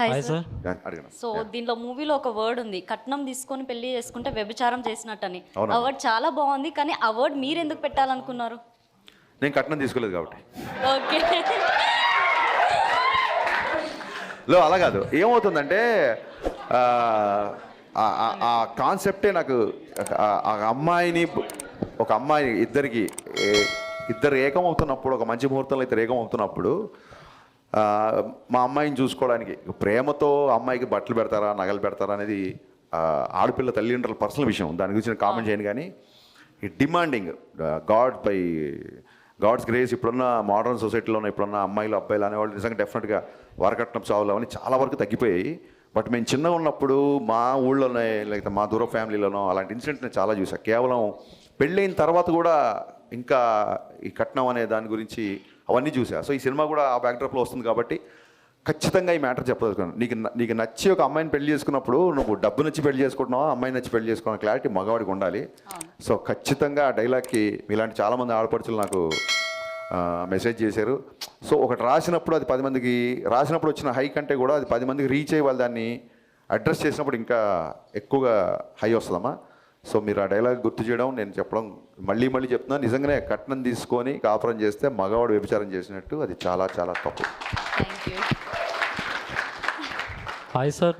Hi sir so దీనిలో మూవీలో ఒక వర్డ్ ఉంది. కట్నం తీసుకొని పెళ్ళి చేసుకుంటే వ్యభిచారం చేసినట్టని. అవునా? ఆ వర్డ్ చాలా బాగుంది కానీ ఆ వర్డ్ మీరు ఎందుకు పెట్టాలనుకున్నారు? నేను కట్నం తీసుకోలేదు కాబట్టి. ఓకే. లో అలా కాదు. ఏమవుతుందంటే ఆ, ఆ- ఆ- ఆ కాన్సెప్టే నాకు ఆ- ఆ అమ్మాయిని ఒక అమ్మాయి ఇద్దరికి ఏ- ఇద్దరు ఏకమవుతున్నప్పుడు ఒక మంచి ముహూర్తంలో ఇద్దరు ఏకమవుతున్నప్పుడు మా అమ్మాయిని చూసుకోవడానికి. ప్రేమతో అమ్మాయికి బట్టలు పెడతారా నగలు పెడతారా అనేది ఆడపిల్ల తల్లిదండ్రుల పర్సనల్ విషయం. దాని గురించి నేను కామెంట్ చేయను కానీ ఈ demanding God by God's grace ఇప్పుడున్న మోడర్న్ సొసైటీలో ఉన్న ఇప్పుడున్న అమ్మాయిలు అబ్బాయిలు అనేవాళ్ళు నిజంగా డెఫినెట్గా వరకట్నం చావులు అవన్నీ చాలా వరకు తగ్గిపోయాయి. బట్ మేము చిన్నగా ఉన్నప్పుడు మా ఊళ్ళోనే లేకపోతే మా దూర ఫ్యామిలీలోనో అలాంటి ఇన్సిడెంట్ నేను చాలా చూసాను కేవలం పెళ్ళైన తర్వాత కూడా ఇంకా ఈ కట్నం అనే దాని గురించి అవన్నీ చూసా. సో ఈ సినిమా కూడా ఆ బ్యాక్డ్రాప్లో వస్తుంది కాబట్టి ఖచ్చితంగా ఈ మ్యాటర్ చెప్పదలుచుకున్నాను. నీకు నీకు నచ్చి ఒక అమ్మాయిని పెళ్ళి చేసుకున్నప్పుడు నువ్వు డబ్బు నచ్చి పెళ్ళి చేసుకుంటున్నావా అమ్మాయి నచ్చి పెళ్ళి చేసుకున్న క్లారిటీ మగవాడికి ఉండాలి. సో ఖచ్చితంగా ఆ డైలాగ్కి ఇలాంటి చాలామంది ఆడపడుచులు నాకు మెసేజ్ చేశారు. సో ఒకటి రాసినప్పుడు అది పది మందికి రాసినప్పుడు వచ్చిన హై కంటే కూడా అది పది మందికి రీచ్ అయ్యి వాళ్ళు దాన్ని అడ్రస్ చేసినప్పుడు ఇంకా ఎక్కువగా హై వస్తుందమ్మా. సో మీరు ఆ డైలాగ్ గుర్తు చేయడం నేను చెప్పడం మళ్ళీ మళ్ళీ చెప్తున్నాను నిజంగానే కట్నం తీసుకొని కాపురం చేస్తే మగవాడు వ్యభిచారం చేసినట్టు అది చాలా చాలా తప్పు. Hi sir